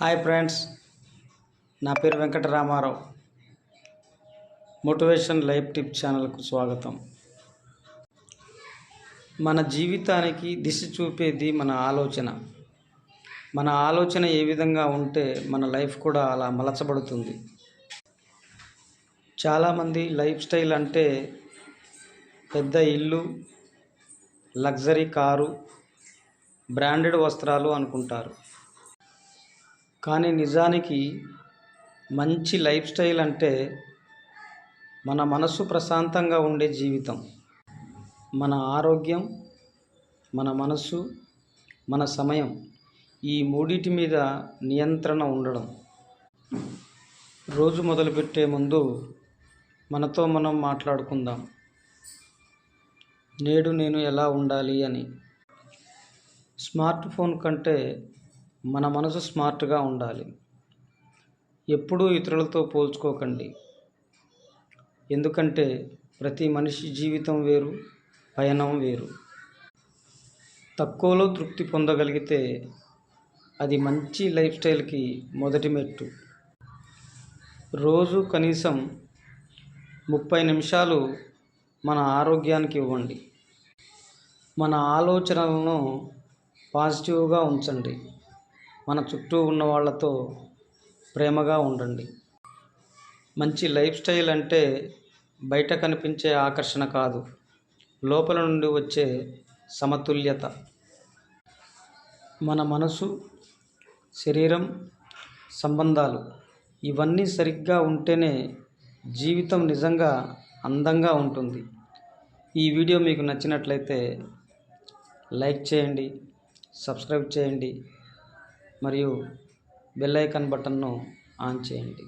Hi friends నా పేరు Venkataramarao. Motivation life tip ఛానల్కు స్వాగతం. మన జీవితానికి దిశ చూపేది మన ఆలోచన. మన ఆలోచన ఏ విధంగా ఉంటే మన లైఫ్ కూడా అలా మలచబడుతుంది. చాలామంది లైఫ్ స్టైల్ అంటే పెద్ద ఇల్లు లగ్జరీ కారు బ్రాండెడ్ వస్త్రాలు అనుకుంటారు. కానీ నిజానికి మంచి లైఫ్ స్టైల్ అంటే మన మనసు ప్రశాంతంగా ఉండే జీవితం. మన ఆరోగ్యం మన మనసు మన సమయం ఈ మూడిటి మీద నియంత్రణ ఉండడం. రోజు మొదలుపెట్టే ముందు మనతో మనం మాట్లాడుకుందాం. నేడు నేను ఎలా ఉండాలి అని. స్మార్ట్ ఫోన్ కంటే మన మనసు స్మార్ట్గా ఉండాలి. ఎప్పుడూ ఇతరులతో పోల్చుకోకండి. ఎందుకంటే ప్రతి మనిషి జీవితం వేరు పయనం వేరు. తక్కువలో తృప్తి పొందగలిగితే అది మంచి లైఫ్ స్టైల్కి మొదటి మెట్టు. రోజు కనీసం ముప్పై నిమిషాలు మన ఆరోగ్యానికి ఇవ్వండి. మన ఆలోచనలను పాజిటివ్గా ఉంచండి. మన చుట్టూ ఉన్న వాళ్ళతో ప్రేమగా ఉండండి. మంచి లైఫ్ స్టైల్ అంటే బయట కనిపించే ఆకర్షణ కాదు. లోపల నుండి వచ్చే సమతుల్యత. మన మనసు శరీరం సంబంధాలు ఇవన్నీ సరిగ్గా ఉంటేనే జీవితం నిజంగా అందంగా ఉంటుంది. ఈ వీడియో మీకు నచ్చినట్లయితే లైక్ చేయండి సబ్స్క్రైబ్ చేయండి. మరియు బెల్ ఐకాన్ బటన్ను ఆన్ చేయండి.